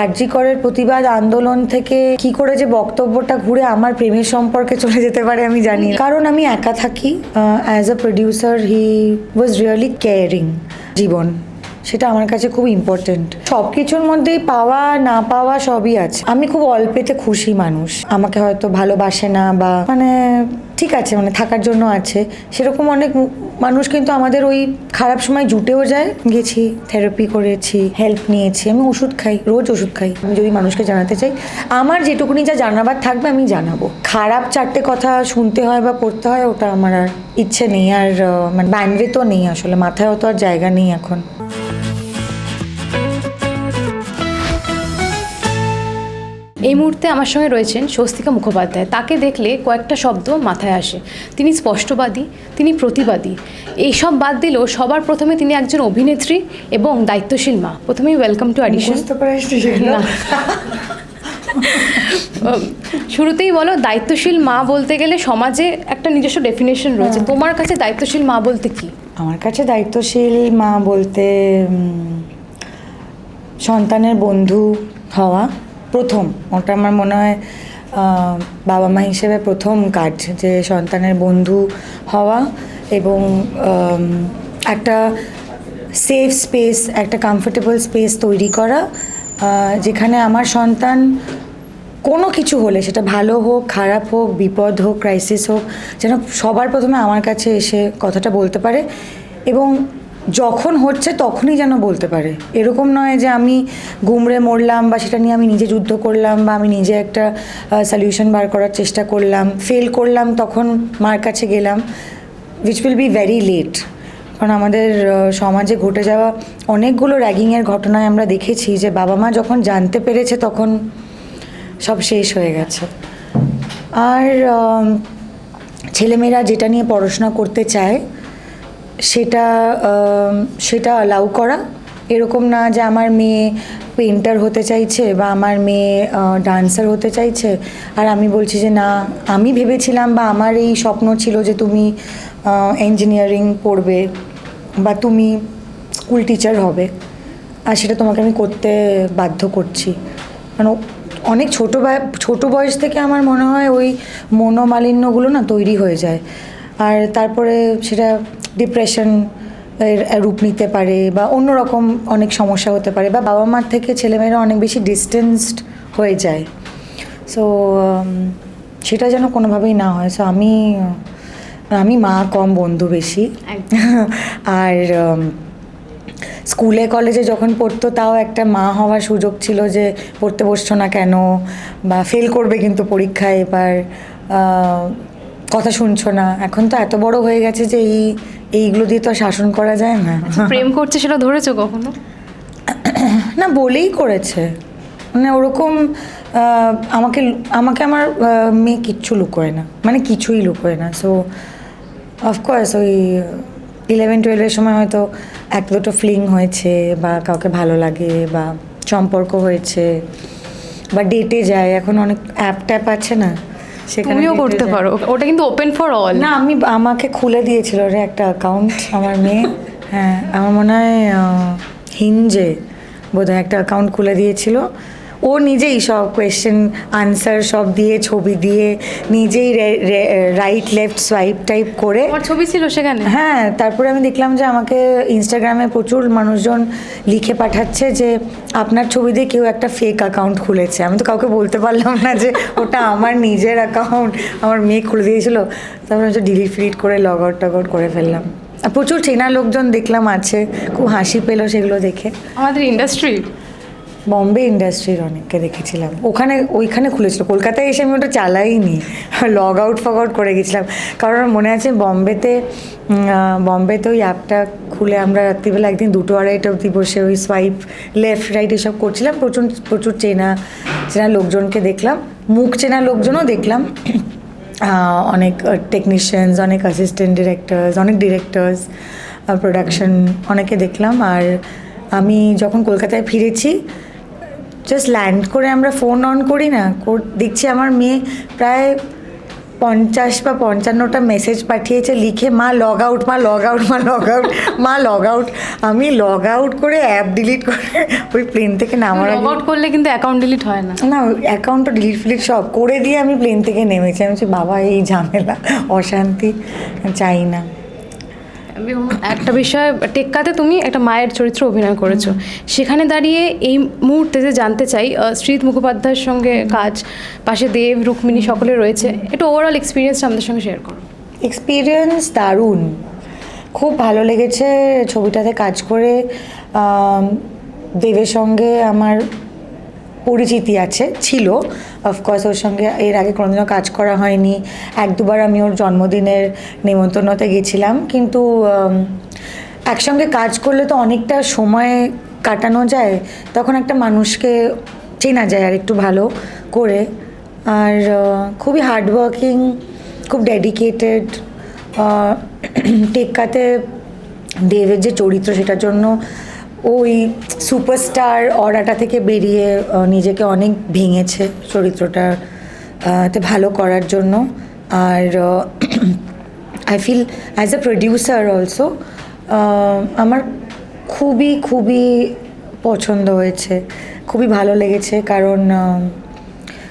আরজি করের প্রতিবাদ আন্দোলন থেকে কি করে যে বক্তব্যটা ঘুরে আমার প্রেমের সম্পর্কে চলে যেতে পারে আমি জানি কারণ আমি একা থাকি as a producer he was really caring জীবন। সেটা আমার কাছে খুব ইম্পর্টেন্ট সব কিছুর মধ্যেই পাওয়া, না পাওয়া সবই আছে। আমি খুব অল্পেতে খুশি মানুষ। আমাকে হয়তো ভালোবাসে না বা মানে ঠিক আছে মানে থাকার জন্য আছে। সেরকম অনেক মানুষ কিন্তু আমাদের ওই খারাপ সময় জুটেও যায়। গেছি থেরাপি করেছি হেল্প নিয়েছি, আমি ওষুধ খাই, রোজ ওষুধ খাই। আমি যদি মানুষকে জানাতে চাই, আমার যেটুকুনি যা জানাবার থাকবে আমি জানাব। খারাপ চারটে কথা শুনতে হয় বা পড়তে হয়, ওটা আমার আর ইচ্ছে নেই। আর মানে মানে তো নেই আসলে, মাথায় অত আর জায়গা নেই এখন। এই মুহূর্তে আমার সঙ্গে রয়েছেন স্বস্তিকা মুখোপাধ্যায়। তাকে দেখলে কয়েকটা শব্দ মাথায় আসে। তিনি স্পষ্টবাদী তিনি প্রতিবাদী। এইসব বাদ দিলেও সবার প্রথমে তিনি একজন অভিনেত্রী এবং দায়িত্বশীল মা। প্রথমেই ওয়েলকাম টু অডিশন? শুরুতেই বলো দায়িত্বশীল মা বলতে গেলে সমাজে একটা নিজস্ব ডেফিনেশন রয়েছে। তোমার কাছে দায়িত্বশীল মা বলতে কি? আমার কাছে দায়িত্বশীল মা বলতে সন্তানের বন্ধু হওয়া। প্রথম, ওটা আমার মনে হয় বাবা মা হিসেবে প্রথম কাজ, যে সন্তানের বন্ধু হওয়া এবং একটা সেফ স্পেস একটা কমফোর্টেবল স্পেস তৈরি করা যেখানে আমার সন্তান কোনো কিছু হলে, সেটা ভালো হোক, খারাপ হোক, বিপদ হোক ক্রাইসিস হোক, যেন সবার প্রথমে আমার কাছে এসে কথাটা বলতে পারে এবং যখন হচ্ছে তখনই যেন বলতে পারে। এরকম নয় যে আমি গুমড়ে মরলাম বা সেটা নিয়ে আমি নিজে যুদ্ধ করলাম বা আমি নিজে একটা সলিউশন বার করার চেষ্টা করলাম ফেল করলাম, তখন মার কাছে গেলাম which will be very late কারণ আমাদের সমাজে ঘটে যাওয়া অনেকগুলো র্যাগিংয়ের ঘটনায় আমরা দেখেছি যে বাবা মা যখন জানতে পেরেছে তখন সব শেষ হয়ে গেছে। আর ছেলেমেয়েরা যেটা নিয়ে পড়াশোনা করতে চায় সেটা সেটা অ্যালাউ করা। এরকম না যে আমার মেয়ে পেন্টার হতে চাইছে বা আমার মেয়ে ডান্সার হতে চাইছে। আর আমি বলছি যে না, আমি ভেবেছিলাম বা আমার এই স্বপ্ন ছিল যে তুমি ইঞ্জিনিয়ারিং পড়বে বা তুমি স্কুল টিচার হবে। আর সেটা তোমাকে আমি করতে বাধ্য করছি। মানে অনেক ছোটো ছোটো বয়স থেকে আমার মনে হয় ওই মনোমালিন্যগুলো না তৈরি হয়ে যায়। আর তারপরে সেটা ডিপ্রেশন এর রূপ নিতে পারে বা অন্যরকম অনেক সমস্যা হতে পারে বা বাবা মার থেকে ছেলেমেয়েরা অনেক বেশি ডিস্টেন্সড হয়ে যায়। সো সেটা যেন কোনোভাবেই না হয়। সো আমি আমি মা কম বন্ধু বেশি। আর স্কুলে কলেজে যখন পড়তো তাও একটা মা হওয়ার সুযোগ ছিল যে পড়তে বসছো না কেন বা ফেল করবে কিন্তু পরীক্ষায় এবার। কথা শুনছো না। এখন তো এত বড় হয়ে গেছে যে এই এইগুলো দিয়ে তো আর শাসন করা যায় না। প্রেম করছে সেটা ধরেছো কখনো? না বলেই করেছে। মানে ওরকম আমাকে আমাকে আমার মেয়ে কিচ্ছু লুকোয় না। মানে কিছুই লুকোয় না। সো অফকোর্স ওই ইলেভেন টুয়েলভের সময় হয়তো এক দুটো ফ্লিং হয়েছে বা কাউকে ভালো লাগে বা সম্পর্ক হয়েছে বা ডেটে যায়। এখন অনেক অ্যাপ ট্যাপ আছে না। তুমিও করতে পারো। ওটা কিন্তু ওপেন ফর অল না আমি আমাকে খুলে দিয়েছিল রে একটা অ্যাকাউন্ট আমার মেয়ে। হ্যাঁ আমার মনে হয় হিনজে হিঞ্জে বোধহয় একটা অ্যাকাউন্ট খুলে দিয়েছিল। ও নিজেই সব কোয়েশ্চেন আনসার সব দিয়ে ছবি দিয়ে নিজেই রাইট লেফট সোয়াইপ টাইপ করে। আমার ছবি ছিল সেখানে? হ্যাঁ তারপরে আমি দেখলাম যে আমাকে ইনস্টাগ্রামে প্রচুর মানুষজন লিখে পাঠাচ্ছে যে আপনার ছবি দিয়ে কেউ একটা ফেক অ্যাকাউন্ট খুলেছে। আমি তো কাউকে বলতে পারলাম না যে ওটা আমার নিজের অ্যাকাউন্ট আমার মেয়ে খুলে দিয়েছিল। তারপরে হচ্ছে ডিলিট ফিলিট করে লগ আউট টগ আউট করে ফেললাম। প্রচুর চেনা লোকজন দেখলাম আছে খুব হাসি পেল সেগুলো দেখে। আমাদের ইন্ডাস্ট্রি বম্বে ইন্ডাস্ট্রির অনেককে দেখেছিলাম। ওখানে, ওইখানে খুলেছিল। কলকাতায় এসে আমি ওটা চালাইনি। লগ আউট, ফগ আউট করে গেছিলাম। কারণ মনে আছে বম্বেতে বম্বেতে ওই অ্যাপটা খুলে আমরা রাত্রিবেলা একদিন দুটো আড়াইটা অবধি বসে ওই সোয়াইপ লেফট রাইট এসব করছিলাম। প্রচুর প্রচুর চেনা চেনা লোকজনকে দেখলাম। মুখ চেনা লোকজনও দেখলাম। অনেক টেকনিশিয়ানস অনেক অ্যাসিস্ট্যান্ট ডিরেক্টরস অনেক ডিরেক্টরস প্রোডাকশন অনেকে দেখলাম। আর আমি যখন কলকাতায় ফিরেছি জাস্ট ল্যান্ড করে আমরা ফোন অন করি না। দেখছি আমার মেয়ে প্রায় পঞ্চাশ বা পঞ্চান্নটা মেসেজ পাঠিয়েছে লিখে মা লগ আউট মা লগ আউট মা লগ আউট মা লগ আউট আমি লগ আউট করে অ্যাপ ডিলিট করে ওই প্লেন থেকে নামার লগ আউট করলে কিন্তু অ্যাকাউন্ট ডিলিট হয় না। না অ্যাকাউন্টটা ডিলিট ফিলিট সব করে দিয়ে আমি প্লেন থেকে নেমেছি। আমি বলছি বাবা এই ঝামেলা অশান্তি চাই না। একটা বিষয়, টেক্কাতে তুমি একটা মায়ের চরিত্র অভিনয় করেছ। সেখানে দাঁড়িয়ে এই মুহূর্তে যে জানতে চাই শ্রীত মুখোপাধ্যায়ের সঙ্গে কাজ, পাশে দেব, রুক্মিণী সকলে রয়েছে। একটু ওভারঅল এক্সপিরিয়েন্সটা আমাদের সঙ্গে শেয়ার করো। এক্সপিরিয়েন্স দারুণ। খুব ভালো লেগেছে ছবিটাতে কাজ করে। দেবের সঙ্গে আমার পরিচিতি আছে, ছিল। অফকোর্স ওর সঙ্গে এর আগে কোনোদিনও কাজ করা হয়নি। এক দুবার আমি ওর জন্মদিনের নেমন্তন্নতে গেছিলাম। কিন্তু একসঙ্গে কাজ করলে তো অনেকটা সময় কাটানো যায়। তখন একটা মানুষকে চেনা যায় আর একটু ভালো করে। আর খুবই হার্ডওয়ার্কিং খুব ডেডিকেটেড টেক্কাতে দেবের যে চরিত্র, সেটার জন্য ওই সুপারস্টার অরাটা থেকে বেরিয়ে নিজেকে অনেক ভেঙেছে চরিত্রটা তে ভালো করার জন্য। আর I feel as a producer also আমার খুবই খুবই পছন্দ হয়েছে। খুবই ভালো লেগেছে কারণ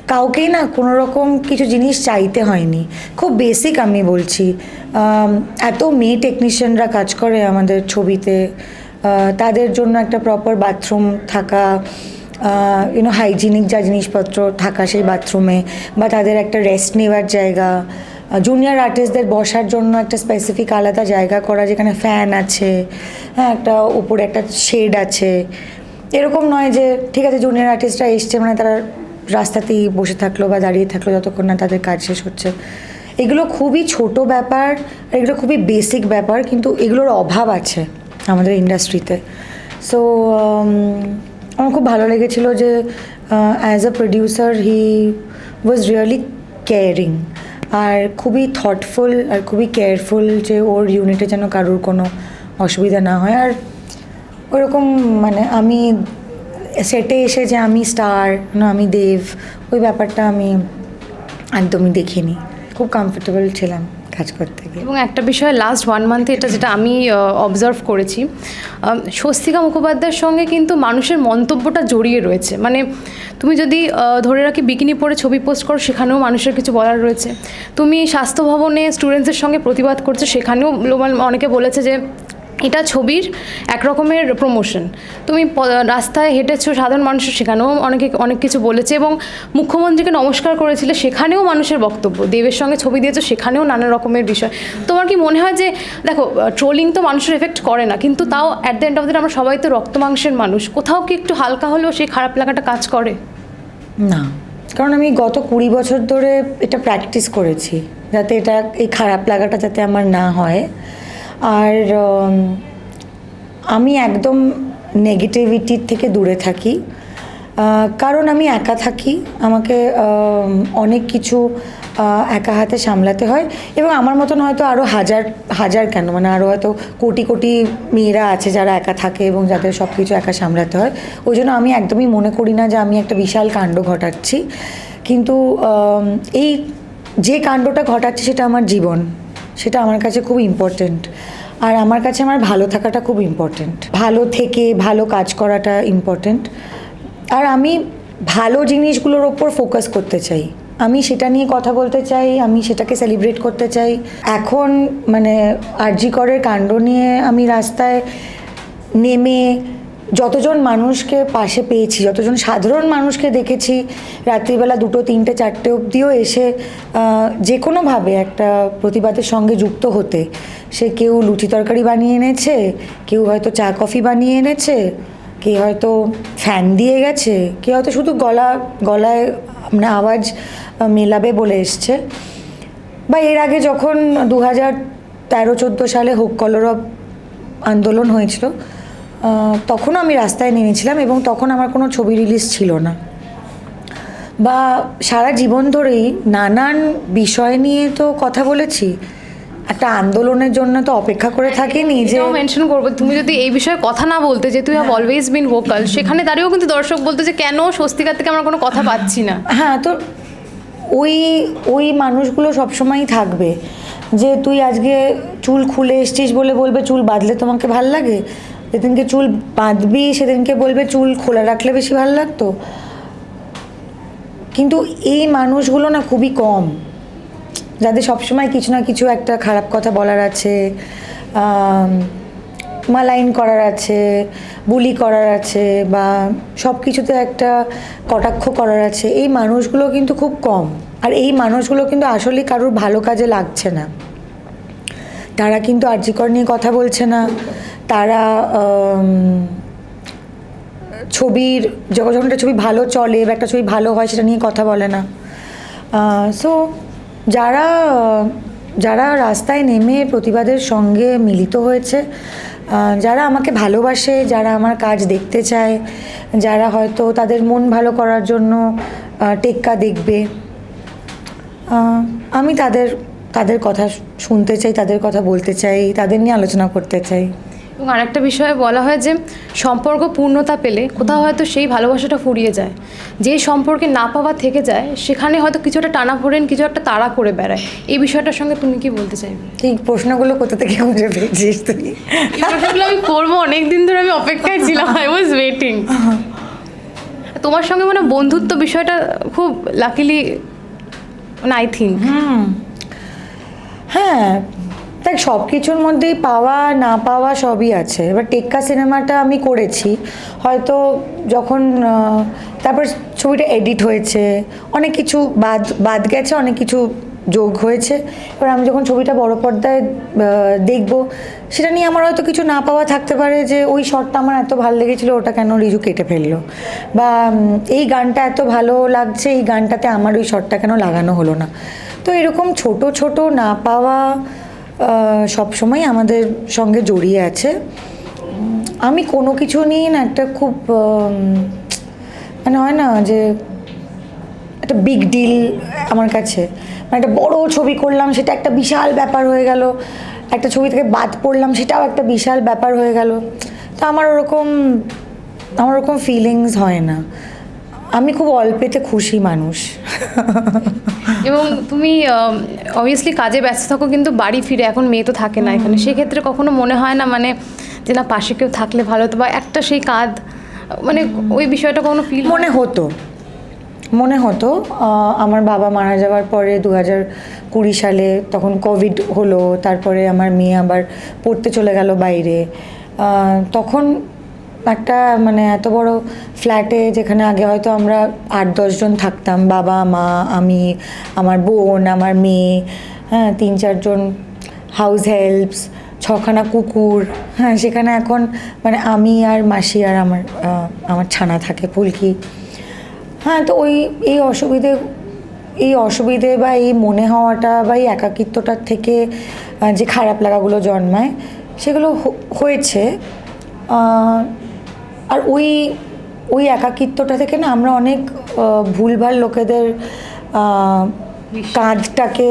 কাউকেই না কোনো রকম কিছু জিনিস চাইতে হয়নি। খুব বেসিক আমি বলছি। এত মেয়ে টেকনিশিয়ানরা কাজ করে আমাদের ছবিতে। তাদের জন্য একটা প্রপার বাথরুম থাকা ইউনো হাইজিনিক যা জিনিসপত্র থাকা সেই বাথরুমে বা তাদের একটা রেস্ট নেওয়ার জায়গা। জুনিয়র আর্টিস্টদের বসার জন্য একটা স্পেসিফিক আলাদা জায়গা করা যেখানে ফ্যান আছে হ্যাঁ একটা উপরে একটা শেড আছে। এরকম নয় যে, ঠিক আছে জুনিয়র আর্টিস্টরা এসছে মানে তারা রাস্তাতেই বসে থাকল বা দাঁড়িয়ে থাকল যতক্ষণ না তাদের কাজ শেষ হচ্ছে। এগুলো খুবই ছোট ব্যাপার, আর এগুলো খুবই বেসিক ব্যাপার, কিন্তু এগুলোর অভাব আছে। আমাদের ইন্ডাস্ট্রিতে সো আমার খুব ভালো লেগেছিল যে as a producer he was really caring আর খুবই থটফুল আর খুবই কেয়ারফুল যে ওর ইউনিটে যেন কারোর কোনো অসুবিধা না হয়। আর ওরকম মানে আমি সেটে এসে যে আমি স্টার না আমি দেব, ওই ব্যাপারটা আমি একদমই দেখিনি। খুব কমফোর্টেবল ছিলাম। কাজ করতে গিয়ে। এবং একটা বিষয় লাস্ট ওয়ান মান্থে এটা যেটা আমি অবজার্ভ করেছি স্বস্তিকা মুখোপাধ্যায়ের সঙ্গে কিন্তু মানুষের মন্তব্যটা জড়িয়ে রয়েছে। মানে তুমি যদি ধরে রাখি বিকিনি পরে ছবি পোস্ট করো, সেখানেও মানুষের কিছু বলার রয়েছে। তুমি স্বাস্থ্য ভবনে স্টুডেন্টসের সঙ্গে প্রতিবাদ করছ, সেখানেও অনেকে বলেছে যে এটা ছবির এক রকমের প্রমোশন তুমি রাস্তায় হেঁটেছো সাধারণ মানুষের সেখানেও অনেকে অনেক কিছু বলেছে এবং মুখ্যমন্ত্রীকে নমস্কার করেছিলে সেখানেও মানুষের বক্তব্য। দেবের সঙ্গে ছবি দিয়েছ সেখানেও নানা রকমের বিষয়। তোমার কি মনে হয় যে, দেখো ট্রোলিং তো মানুষের এফেক্ট করে না, কিন্তু তাও at the end of the আমরা সবাই তো রক্ত মাংসের মানুষ। কোথাও কি একটু হালকা হলেও সেই খারাপ লাগাটা কাজ করে? না। কারণ আমি গত কুড়ি বছর ধরে এটা প্র্যাকটিস করেছি, যাতে এটা এই খারাপ লাগাটা যাতে আমার না হয়। আর আমি একদম নেগেটিভিটির থেকে দূরে থাকি। কারণ আমি একা থাকি। আমাকে অনেক কিছু একা হাতে সামলাতে হয়। এবং আমার মতন হয়তো আরও হাজার হাজার কেন? মানে আরও হয়তো কোটি কোটি মেয়েরা আছে যারা একা থাকে এবং যাদের সব কিছু একা সামলাতে হয়। ওই জন্য আমি একদমই মনে করি না যে আমি একটা বিশাল কাণ্ড ঘটাচ্ছি। কিন্তু এই যে কাণ্ডটা ঘটাচ্ছি সেটা আমার জীবন। সেটা আমার কাছে খুব ইম্পর্টেন্ট আর আমার কাছে আমার ভালো থাকাটা খুব ইম্পর্টেন্ট ভালো থেকে ভালো কাজ করাটা ইম্পর্টেন্ট আর আমি ভালো জিনিসগুলোর ওপর ফোকাস করতে চাই। আমি সেটা নিয়ে কথা বলতে চাই, আমি সেটাকে সেলিব্রেট করতে চাই। এখন মানে আরজি করের কাণ্ড নিয়ে আমি রাস্তায় নেমে যতজন মানুষকে পাশে পেয়েছি, যতজন সাধারণ মানুষকে দেখেছি, রাত্রিবেলা দুটো, তিনটে, চারটে অবধিও এসে যে কোনোভাবে একটা প্রতিবাদের সঙ্গে যুক্ত হতে, সে কেউ লুচি তরকারি বানিয়ে এনেছে, কেউ হয়তো চা, কফি বানিয়ে এনেছে কে হয়তো ফ্যান দিয়ে গেছে কে হয়তো শুধু গলা, গলায় মানে আওয়াজ মেলাবে বলে এসছে। বা এর আগে যখন দু হাজার তেরো, চোদ্দ সালে হোক কলরব আন্দোলন হয়েছিল তখনও আমি রাস্তায় নেমেছিলাম এবং তখন আমার কোনো ছবি রিলিজ ছিল না। বা সারা জীবন ধরেই নানান বিষয় নিয়ে তো কথা বলেছি। একটা আন্দোলনের জন্য তো অপেক্ষা করে থাকিনি যে মেনশন করব। তুমি যদি এই বিষয়ে কথা না বলতে যে তুই হ্যাভ অলওয়েজ বিন ভোকাল সেখানে দাঁড়িয়েও কিন্তু দর্শক বলতে যে কেন স্বস্তিকার থেকে আমরা কোনো কথা পাচ্ছি না। হ্যাঁ তো ওই ওই মানুষগুলো সবসময়ই থাকবে। যে তুই আজকে চুল খুলে এসছিস বলে বলবে চুল বাঁধলে তোমাকে ভালো লাগে? যেদিনকে চুল বাঁধবি, সেদিনকে বলবে চুল খোলা রাখলে বেশি ভালো লাগতো। কিন্তু এই মানুষগুলো না খুবই কম, যাদের সবসময় কিছু না কিছু একটা খারাপ কথা বলার আছে মালাইন করার আছে, বুলি করার আছে, বা সব কিছুতে একটা কটাক্ষ করার আছে, এই মানুষগুলো কিন্তু খুব কম। আর এই মানুষগুলো কিন্তু আসলে কারোর ভালো কাজে লাগছে না। তারা কিন্তু আর্যিকর নিয়ে কথা বলছে না। তারা ছবির, যখন যখন একটা ছবি ভালো চলে বা একটা ছবি ভালো হয় সেটা নিয়ে কথা বলে না। সো যারা যারা রাস্তায় নেমে প্রতিবাদের সঙ্গে মিলিত হয়েছে যারা আমাকে ভালোবাসে, যারা আমার কাজ দেখতে চায়, যারা হয়তো তাদের মন ভালো করার জন্য টেক্কা দেখবে আমি তাদের তাদের কথা শুনতে চাই তাদের কথা বলতে চাই তাদের নিয়ে আলোচনা করতে চাই। এবং আরেকটা বিষয়ে বলা হয় যে সম্পর্ক পূর্ণতা পেলে কোথাও হয়তো সেই ভালোবাসাটা ফুরিয়ে যায়। যে সম্পর্কে না পাওয়া থেকে যায় সেখানে হয়তো কিছু একটা টানা ফোড়েন কিছু একটা তাড়া করে বেড়ায়। এই বিষয়টার সঙ্গে তুমি কি বলতে চাইবে? এই প্রশ্নগুলো কোথা থেকে খুঁজে পেয়েছিস তুমি আমি করব অনেক দিন ধরে আমি অপেক্ষায় ছিলাম আই ওয়াজ ওয়েটিং তোমার সঙ্গে মানে বন্ধুত্ব বিষয়টা খুব লাকিলি মানে আই থিঙ্ক হ্যাঁ দেখ সব কিছুর মধ্যেই পাওয়া, না পাওয়া সবই আছে। এবার টেক্কা সিনেমাটা আমি করেছি। হয়তো যখন তারপর ছবিটা এডিট হয়েছে, অনেক কিছু বাদ বাদ গেছে, অনেক কিছু যোগ হয়েছে। এবার আমি যখন ছবিটা বড় পর্দায় দেখব, সেটা নিয়ে আমার হয়তো কিছু না পাওয়া থাকতে পারে যে ওই শটটা আমার এত ভালো লেগেছিলো, ওটা কেন রিজু কেটে ফেলল? বা এই গানটা এত ভালো লাগছে, এই গানটাতে আমার ওই শটটা কেন লাগানো হলো না? তো এরকম ছোট ছোট না পাওয়া সব সময় আমাদের সঙ্গে জড়িয়ে আছে। আমি কোনো কিছু নিয়ে না একটা খুব মানে হয় না যে একটা বিগ ডিল আমার কাছে। মানে একটা বড় ছবি করলাম, সেটা একটা বিশাল ব্যাপার হয়ে গেল। একটা ছবি থেকে বাদ পড়লাম, সেটাও একটা বিশাল ব্যাপার হয়ে গেল। তো আমার ওরকম আমার ওরকম ফিলিংস হয় না। আমি খুব অল্পেতে খুশি মানুষ। এবং তুমি অবভিয়াসলি কাজে ব্যস্ত থাকো কিন্তু বাড়ি ফিরে এখন মেয়ে তো থাকে না এখানে। সেক্ষেত্রে কখনো মনে হয় না মানে যে না পাশে কেউ থাকলে ভালো হতো? বা একটা সেই কাঁধ মানে ওই বিষয়টা কখনো ফিল মনে হতো। মনে হতো আমার বাবা মারা যাওয়ার পরে দু হাজার কুড়ি সালে তখন কোভিড হলো তারপরে আমার মেয়ে আবার পড়তে চলে গেল বাইরে। তখন একটা মানে এত বড় ফ্ল্যাটে যেখানে আগে হয়তো আমরা আট দশজন থাকতাম, বাবা, মা, আমি, আমার বোন, আমার মেয়ে হ্যাঁ তিন চারজন হাউস হেল্পস ছখানা কুকুর হ্যাঁ সেখানে এখন মানে আমি আর মাসি আর আমার আমার ছানা থাকে ফুলকি হ্যাঁ তো ওই, এই অসুবিধে এই অসুবিধে বা এই মনে হওয়াটা বা এই একাকিত্বটার থেকে যে খারাপ লাগাগুলো জন্মায়, সেগুলো হয়েছে। আর ওই ওই একাকিত্বটা থেকে না আমরা অনেক ভুলভাল লোকেদের আহ, কাঁধটাকে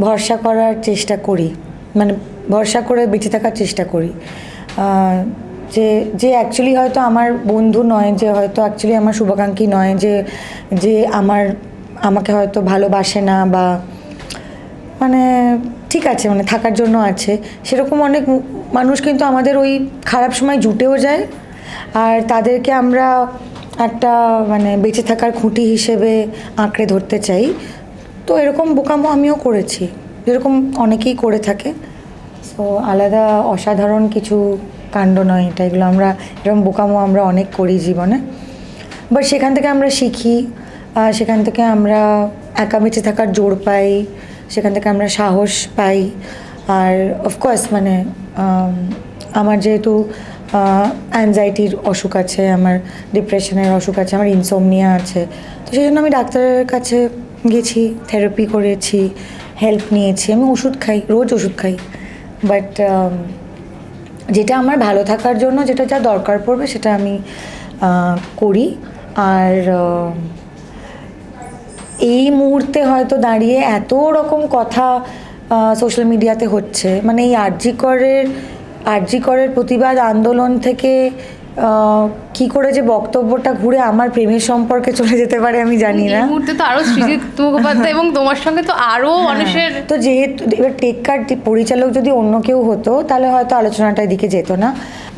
ভরসা করার চেষ্টা করি। মানে ভরসা করে বেঁচে থাকার চেষ্টা করি। যে যে অ্যাকচুয়ালি হয়তো আমার বন্ধু নয় যে হয়তো অ্যাকচুয়ালি আমার শুভাকাঙ্ক্ষী নয় যে যে আমার আমাকে হয়তো ভালোবাসে না বা মানে ঠিক আছে মানে থাকার জন্য আছে। সেরকম অনেক মানুষ কিন্তু আমাদের ওই খারাপ সময় জুটেও যায়। আর তাদেরকে আমরা একটা মানে বেঁচে থাকার খুঁটি হিসেবে আঁকড়ে ধরতে চাই। তো এরকম বোকামো আমিও করেছি। যেরকম অনেকেই করে থাকে। তো আলাদা অসাধারণ কিছু কাণ্ড নয় এটা। এগুলো আমরা, এরকম বোকামো আমরা অনেক করি জীবনে। বাট সেখান থেকে আমরা শিখি। সেখান থেকে আমরা একা বেঁচে থাকার জোর পাই। সেখান থেকে আমরা সাহস পাই। আর অফকোর্স মানে আমার যেহেতু অ্যাংজাইটির অসুখ আছে, আমার ডিপ্রেশনের অসুখ আছে, আমার ইনসোমনিয়া আছে। তো সেই জন্য আমি ডাক্তারের কাছে গেছি থেরাপি করেছি হেল্প নিয়েছি। আমি ওষুধ খাই, রোজ ওষুধ খাই। বাট যেটা আমার ভালো থাকার জন্য, যেটা যা দরকার পড়বে, সেটা আমি করি। আর এই মুহূর্তে হয়তো দাঁড়িয়ে এত রকম কথা সোশ্যাল মিডিয়াতে হচ্ছে। মানে এই আরজিকরের আরজিকরের প্রতিবাদ আন্দোলন থেকে কি করে যে বক্তব্যটা ঘুরে আমার প্রেমের সম্পর্কে চলে যেতে পারে আমি জানি না। মুহূর্তে তো আরও সৃজিত মুখোপাধ্যায় এবং তোমার সঙ্গে তো আরও মানুষের তো যেহেতু এবার টেক কার্ড পরিচালক যদি অন্য কেউ হতো তাহলে হয়তো আলোচনাটা এদিকে যেত না।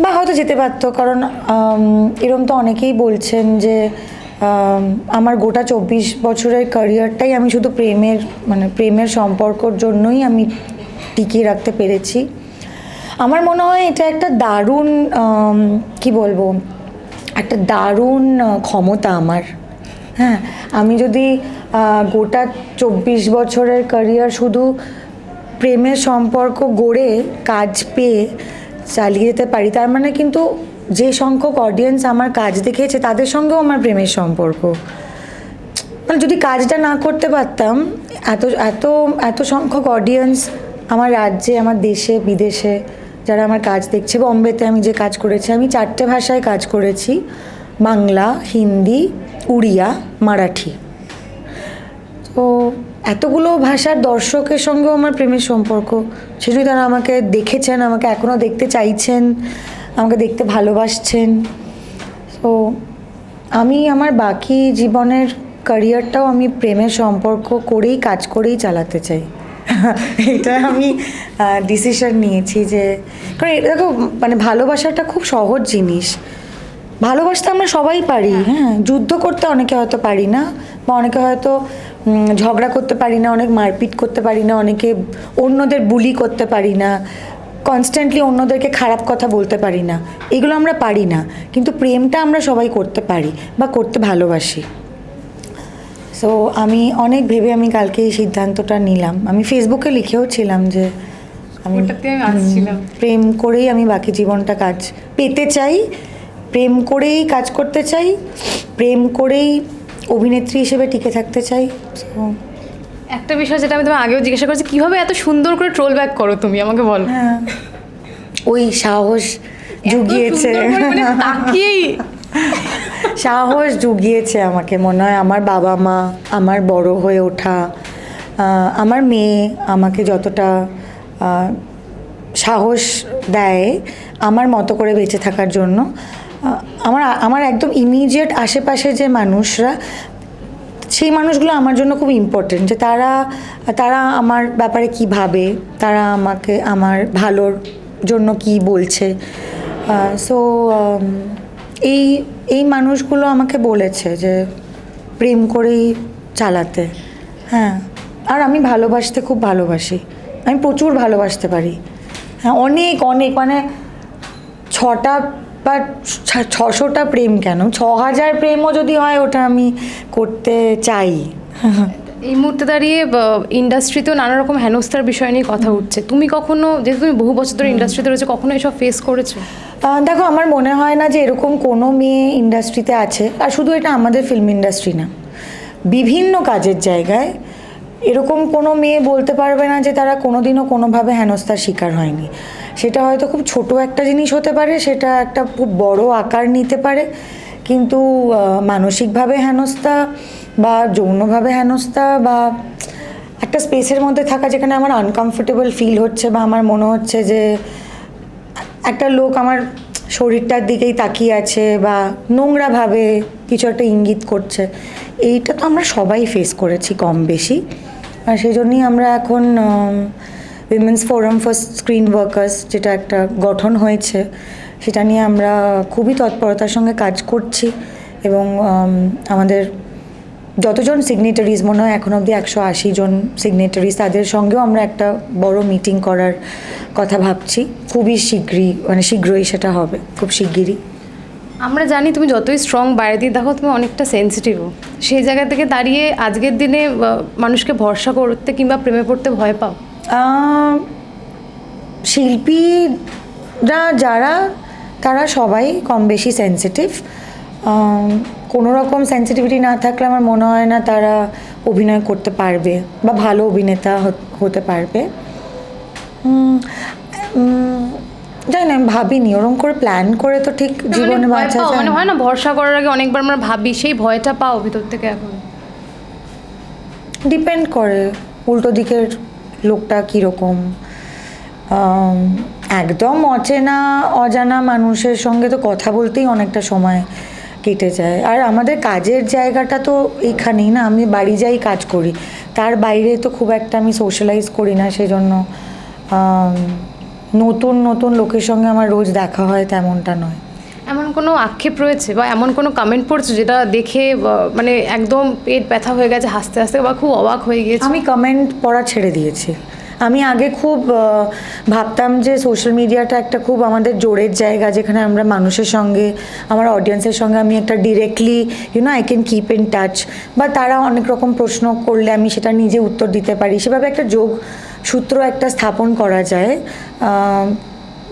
বা হয়তো যেতে পারতো কারণ এরম তো অনেকেই বলছেন যে আমার গোটা চব্বিশ বছরের ক্যারিয়ারটাই আমি শুধু প্রেমের মানে প্রেমের সম্পর্কর জন্যই আমি টিকিয়ে রাখতে পেরেছি। আমার মনে হয় এটা একটা দারুণ কি বলব, একটা দারুণ ক্ষমতা আমার। হ্যাঁ আমি যদি গোটা চব্বিশ বছরের ক্যারিয়ার শুধু প্রেমের সম্পর্ক গড়ে কাজ পেয়ে চালিয়ে যেতে পারি, তার মানে কিন্তু যে সংখ্যক অডিয়েন্স আমার কাজ দেখেছে তাদের সঙ্গেও আমার প্রেমের সম্পর্ক। মানে যদি কাজটা না করতে পারতাম, এত এত এত সংখ্যক অডিয়েন্স আমার রাজ্যে, আমার দেশে, বিদেশে যারা আমার কাজ দেখছে, বম্বেতে আমি যে কাজ করেছি, আমি চারটে ভাষায় কাজ করেছি। বাংলা, হিন্দি, উড়িয়া, মারাঠি। তো এতগুলো ভাষার দর্শকের সঙ্গেও আমার প্রেমের সম্পর্ক। সেজন্য তারা আমাকে দেখেছেন, আমাকে এখনও দেখতে চাইছেন, আমাকে দেখতে ভালোবাসছেন। তো আমি আমার বাকি জীবনের ক্যারিয়ারটাও আমি প্রেমের সম্পর্ক করেই, কাজ করেই চালাতে চাই। এটা আমি ডিসিশন নিয়েছি যে কারণ এটা দেখো মানে ভালোবাসাটা খুব সহজ জিনিস। ভালোবাসতে আমরা সবাই পারি হ্যাঁ। যুদ্ধ করতে অনেকে হয়তো পারি না বা অনেকে হয়তো ঝগড়া করতে পারি না অনেক মারপিট করতে পারি না অনেকে অন্যদের বুলি করতে পারি না কনস্ট্যান্টলি অন্যদেরকে খারাপ কথা বলতে পারি না। এগুলো আমরা পারি না কিন্তু প্রেমটা আমরা সবাই করতে পারি বা করতে ভালোবাসি। সো আমি অনেক ভেবে আমি কালকে এই সিদ্ধান্তটা নিলাম। আমি ফেসবুকে লিখেও ছিলাম যে আমি প্রেম করেই আমি বাকি জীবনটা কাজ পেতে চাই প্রেম করেই কাজ করতে চাই প্রেম করেই অভিনেত্রী হিসেবে টিকে থাকতে চাই। একটা বিষয় যেটা আমি তোমার আগেও জিজ্ঞাসা করেছি কীভাবে এত সুন্দর করে ট্রোল ব্যাক করো তুমি? আমাকে বলো। হ্যাঁ। ওই সাহস জুগিয়েছে। তাকিয়েই সাহস জুগিয়েছে আমাকে, মনে হয় আমার বাবা মা, আমার বড় হয়ে ওঠা আমার মেয়ে আমাকে যতটা সাহস দেয় আমার মতো করে বেঁচে থাকার জন্য। আমার আমার একদম ইমিডিয়েট আশেপাশে যে মানুষরা, সেই মানুষগুলো আমার জন্য খুব ইম্পর্টেন্ট যে তারা তারা আমার ব্যাপারে কি ভাবে, তারা আমাকে, আমার ভালোর জন্য কি বলছে। সো এই এই মানুষগুলো আমাকে বলেছে যে প্রেম করেই চালাতে। হ্যাঁ আর আমি ভালোবাসতে খুব ভালোবাসি। আমি প্রচুর ভালোবাসতে পারি। হ্যাঁ অনেক অনেক মানে ছটা বা ছশোটা প্রেম কেন? ছ হাজার প্রেমও যদি হয়, ওটা আমি করতে চাই। এই মুহূর্তে দাঁড়িয়ে ইন্ডাস্ট্রিতেও নানা রকম হেনস্থার বিষয় নিয়ে কথা উঠছে। তুমি কখনো যেহেতু তুমি বহু বছর ধরে ইন্ডাস্ট্রিতে রয়েছে কখনো এসব ফেস করেছ? দেখো আমার মনে হয় না যে এরকম কোনো মেয়ে ইন্ডাস্ট্রিতে আছে আর শুধু এটা আমাদের ফিল্ম ইন্ডাস্ট্রি না। বিভিন্ন কাজের জায়গায় এরকম কোনো মেয়ে বলতে পারবে না যে তারা কোনোদিনও কোনোভাবে হেনস্থার শিকার হয়নি। সেটা হয়তো খুব ছোট একটা জিনিস হতে পারে সেটা একটা খুব বড় আকার নিতে পারে কিন্তু মানসিকভাবে হেনস্থা বা যৌনভাবে হেনস্থা বা একটা স্পেসের মধ্যে থাকা যেখানে আমার আনকমফোর্টেবল ফিল হচ্ছে বা আমার মনে হচ্ছে যে একটা লোক আমার শরীরটার দিকেই তাকিয়ে আছে বা নোংরাভাবে কিছু একটা ইঙ্গিত করছে, এইটা তো আমরা সবাই ফেস করেছি কম বেশি। আর সেই জন্যই আমরা এখন women's forum for screen workers যেটা একটা গঠন হয়েছে, সেটা নিয়ে আমরা খুবই তৎপরতার সঙ্গে কাজ করছি এবং আমাদের যতজন সিগনেটারিজ মনে হয় এখন অবধি একশো আশি জন সিগনেটারিজ তাদের সঙ্গেও আমরা একটা বড় মিটিং করার কথা ভাবছি। খুবই শীঘ্রই মানে শীঘ্রই সেটা হবে খুব শিগগিরই আমরা জানি তুমি যতই স্ট্রং বাইরে দিয়ে দেখো তুমি অনেকটা সেন্সিটিভও সেই জায়গা থেকে দাঁড়িয়ে আজকের দিনে মানুষকে ভরসা করতে কিংবা প্রেমে পড়তে ভয় পাও? শিল্পীরা যারা তারা সবাই কম বেশি সেন্সিটিভ কোনো রকম সেন্সিটিভিটি না থাকলে আমার মনে হয় না তারা অভিনয় করতে পারবে বা ভালো অভিনেতা হতে পারবে। জানি না আমি ভাবিনি। ওরকম করে প্ল্যান করে তো ঠিক জীবনে মানে বাঁচা যায়। মানে হয় না ভরসা করার আগে অনেকবার আমরা ভাবি সেই ভয়টা পাও ভিতর থেকে এখন। ডিপেন্ড করে উল্টো দিকের লোকটা কীরকম। একদম অচেনা অজানা মানুষের সঙ্গে তো কথা বলতেই অনেকটা সময় কেটে যায়। আর আমাদের কাজের জায়গাটা তো এখানেই না আমি বাড়ি যাই কাজ করি। তার বাইরে তো খুব একটা আমি সোশ্যালাইজ করি না সেজন্য নতুন নতুন লোকের সঙ্গে আমার রোজ দেখা হয় তেমনটা নয়। এমন কোনো আক্ষেপ রয়েছে বা এমন কোনো কমেন্ট পড়ছে যেটা দেখে মানে একদম পেট ব্যথা হয়ে গেছে হাসতে হাসতে বা খুব অবাক হয়ে গিয়েছে? আমি কমেন্ট পড়া ছেড়ে দিয়েছি। আমি আগে খুব ভাবতাম যে সোশ্যাল মিডিয়াটা একটা খুব আমাদের জোরের জায়গা, যেখানে আমরা মানুষের সঙ্গে, আমার অডিয়েন্সের সঙ্গে আমি একটা directly you know I can keep in touch বা তারা অনেক রকম প্রশ্ন করলে আমি সেটা নিজে উত্তর দিতে পারি। সেভাবে একটা যোগ সূত্র একটা স্থাপন করা যায়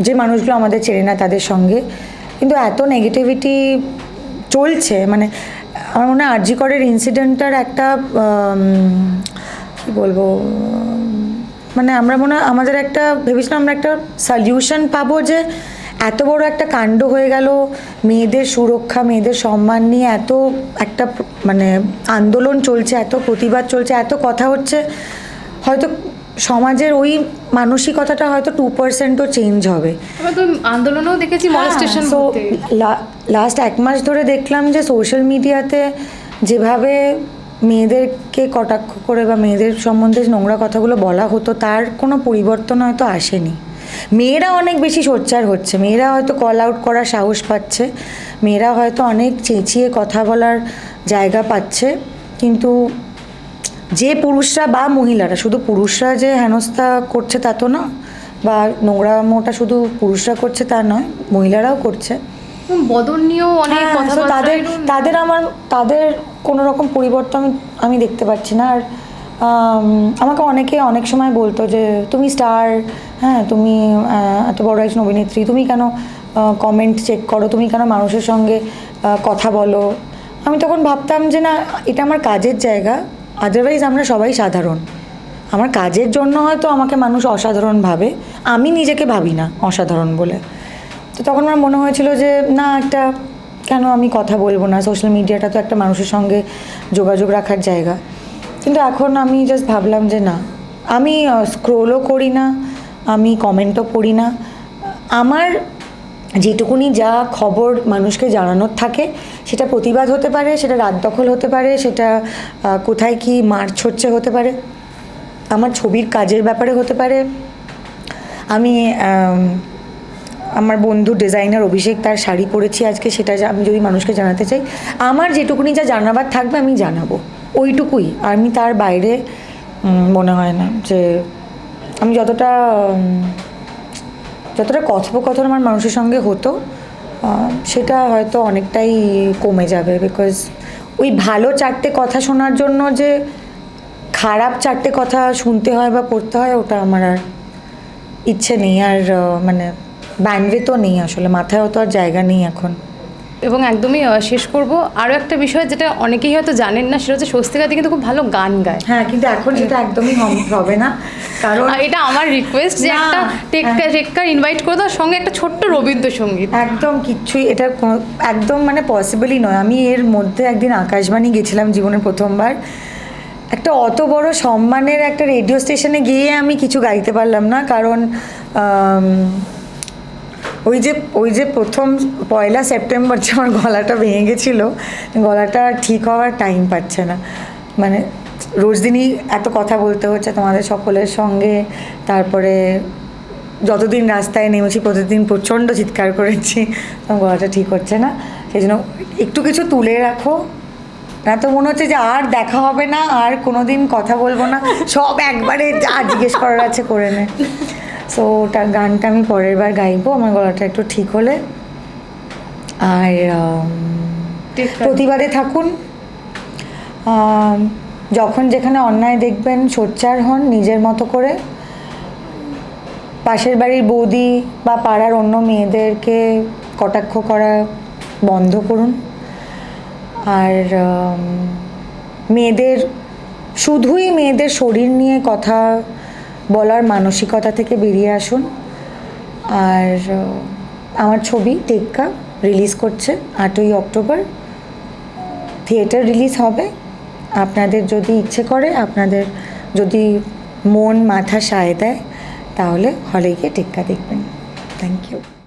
যে মানুষগুলো আমাদের চেনে না তাদের সঙ্গে। কিন্তু এত নেগেটিভিটি চলছে মানে আমার মনে হয় আরজিকরের ইনসিডেন্টটার একটা কি বলব মানে আমরা মনে হয় আমাদের একটা ভেবেছিলাম আমরা একটা সলিউশন পাবো যে এত বড় একটা কাণ্ড হয়ে গেল মেয়েদের সুরক্ষা মেয়েদের সম্মান নিয়ে এত একটা মানে আন্দোলন চলছে এত প্রতিবাদ চলছে এত কথা হচ্ছে হয়তো সমাজের ওই মানসিকতাটা হয়তো টু পার্সেন্টও চেঞ্জ হবে। তো আন্দোলনেও দেখেছি মলেস্টেশন সো লাস্ট এক মাস ধরে দেখলাম যে সোশ্যাল মিডিয়াতে যেভাবে মেয়েদেরকে কটাক্ষ করে বা মেয়েদের সম্বন্ধে নোংরা কথাগুলো বলা হতো, তার কোনো পরিবর্তন হয়তো আসেনি। মেয়েরা অনেক বেশি সোচ্চার হচ্ছে। মেয়েরা হয়তো কল আউট করার সাহস পাচ্ছে। মেয়েরা হয়তো অনেক চেঁচিয়ে কথা বলার জায়গা পাচ্ছে। কিন্তু যে পুরুষরা বা মহিলারা, শুধু পুরুষরা যে হেনস্থা করছে তা তো না, বা নোংরামোটা শুধু পুরুষরা করছে তা নয়, মহিলারাও করছে। বদন নিয়েও অনেক হ্যাঁ, কথা তাদের তাদের আমার তাদের কোনো রকম পরিবর্তন আমি দেখতে পাচ্ছি না। আর আমাকে অনেকে অনেক সময় বলতো যে তুমি স্টার হ্যাঁ তুমি এত বড় একজন অভিনেত্রী তুমি কেন কমেন্ট চেক করো? তুমি কেন মানুষের সঙ্গে কথা বলো? আমি তখন ভাবতাম যে না এটা আমার কাজের জায়গা। আদারওয়াইজ আমরা সবাই সাধারণ। আমার কাজের জন্য হয়তো আমাকে মানুষ অসাধারণ ভাবে। আমি নিজেকে ভাবি না অসাধারণ বলে। তো তখন আমার মনে হয়েছিল যে না একটা কেন আমি কথা বলব না? সোশ্যাল মিডিয়াটা তো একটা মানুষের সঙ্গে যোগাযোগ রাখার জায়গা। কিন্তু এখন আমি জাস্ট ভাবলাম যে না আমি স্ক্রোলও করি না আমি কমেন্টও পড়ি না। আমার যেটুকুনি যা খবর মানুষকে জানানোর থাকে সেটা প্রতিবাদ হতে পারে সেটা রাত দখল হতে পারে সেটা কোথায় কি মার ছড়ছে হতে পারে। আমার ছবির কাজের ব্যাপারে হতে পারে। আমি আম, আমার বন্ধু ডিজাইনার অভিষেক তার শাড়ি পরেছি আজকে, সেটা আমি যদি মানুষকে জানাতে চাই, আমার যেটুকুনি যা জানাবার থাকবে আমি জানাব। ওইটুকুই। আমি তার বাইরে মনে হয় না যে আমি যতটা যতটা কথোপকথন আমার মানুষের সঙ্গে হতো সেটা হয়তো অনেকটাই কমে যাবে বিকজ ওই ভালো চারটে কথা শোনার জন্য যে খারাপ চারটে কথা শুনতে হয় বা পড়তে হয়, ওটা আমার আর ইচ্ছে নেই। আর মানে ব্যান্ডউইথও নেই আসলে মাথায় অত আর জায়গা নেই এখন। এবং একদমই শেষ করব। আরও একটা বিষয় যেটা অনেকেই হয়তো জানেন না সেটা হচ্ছে স্বস্তিকাদি কিন্তু খুব ভালো গান গায়। হ্যাঁ কিন্তু এখন সেটা একদমই হবে না। কারণ এটা আমার রিকোয়েস্ট যে একটা টেক্কার টেক্কার ইনভাইট করে দাও সঙ্গে একটা ছোট্ট রবীন্দ্রসঙ্গীত। একদম কিচ্ছুই এটা একদম মানে পসিবলই নয়। আমি এর মধ্যে একদিন আকাশবাণী গেছিলাম জীবনের প্রথমবার। একটা অত বড় সম্মানের একটা রেডিও স্টেশনে গিয়ে আমি কিছু গাইতে পারলাম না কারণ ওই যে ওই যে প্রথম পয়লা সেপ্টেম্বর যে আমার গলাটা ভেঙে গেছিল, গলাটা ঠিক হওয়ার টাইম পাচ্ছে না। মানে রোজ দিনই এত কথা বলতে হচ্ছে তোমাদের সকলের সঙ্গে, তারপরে যতদিন রাস্তায় নেমেছি, প্রতিদিন প্রচণ্ড চিৎকার করেছি আমার গলাটা ঠিক হচ্ছে না। সেই জন্য একটু কিছু তুলে রাখো। না তো মনে হচ্ছে যে আর দেখা হবে না, আর কোনোদিন কথা বলব না। সব একবারে যা জিজ্ঞেস করার আছে করে নে। সো ওটা গানটা আমি পরের বার গাইবো আমার গলাটা একটু ঠিক হলে। আর প্রতিবাদে থাকুন। যখন যেখানে অন্যায় দেখবেন সোচ্চার হন নিজের মতো করে। পাশের বাড়ির বৌদি বা পাড়ার অন্য মেয়েদেরকে কটাক্ষ করা বন্ধ করুন। আর মেয়েদের শুধুই মেয়েদের শরীর নিয়ে কথা বলার মানসিকতা থেকে বেরিয়ে আসুন। আর আমার ছবি টেক্কা রিলিজ করছে আটই অক্টোবর। থিয়েটার রিলিজ হবে। আপনাদের যদি ইচ্ছে করে, আপনাদের যদি মন, মাথা সায় দেয়, তাহলে হলে গিয়ে টেক্কা দেখবেন। Thank you.